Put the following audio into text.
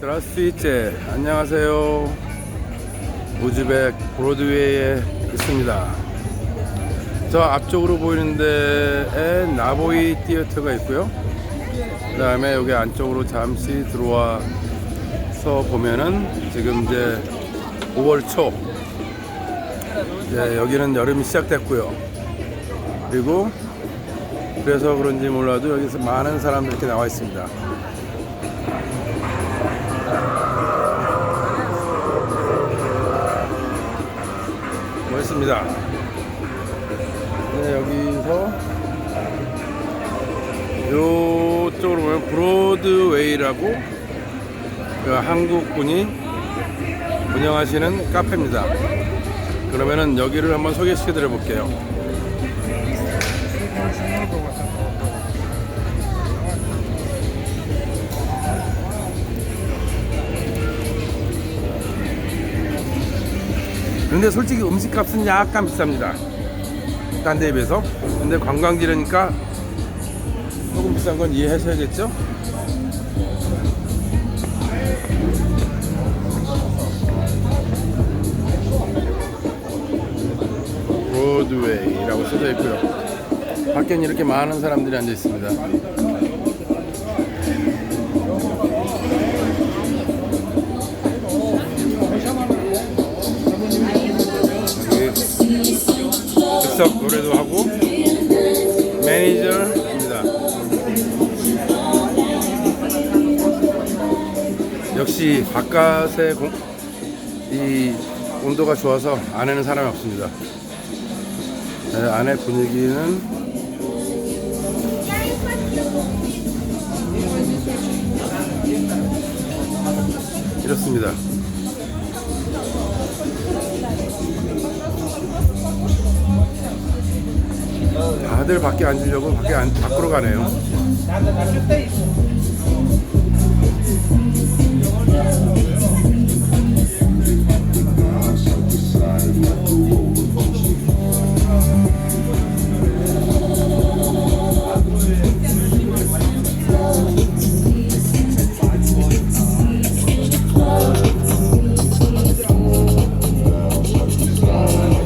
드라스위체 안녕하세요. 우즈벡 브로드웨이에 있습니다. 저 앞쪽으로 보이는 데에 나보이 티어터가 있고요. 그 다음에 여기 안쪽으로 잠시 들어와서 보면은 지금 이제 5월 초. 이제 여기는 여름이 시작됐고요. 그리고 그래서 그런지 몰라도 여기서 많은 사람들이 이렇게 나와 있습니다 멋있습니다. 네, 여기서 이쪽으로 보면 브로드웨이라고 그 한국 분이 운영하시는 카페입니다. 그러면은 여기를 한번 소개시켜 드려 볼게요. 근데 솔직히 음식 값은 약간 비쌉니다. 딴 데에 비해서. 근데 관광지라니까 조금 비싼 건 이해하셔야겠죠? 브로드웨이라고 써져 있고요. 밖에는 이렇게 많은 사람들이 앉아 있습니다. 즉석 노래도 하고 매니저입니다. 역시 바깥의 공, 이 온도가 좋아서 안에는 사람이 없습니다. 네, 안에 분위기는 이렇습니다. 다들 밖에 앉으려고 밖에 안, 밖으로 가네요.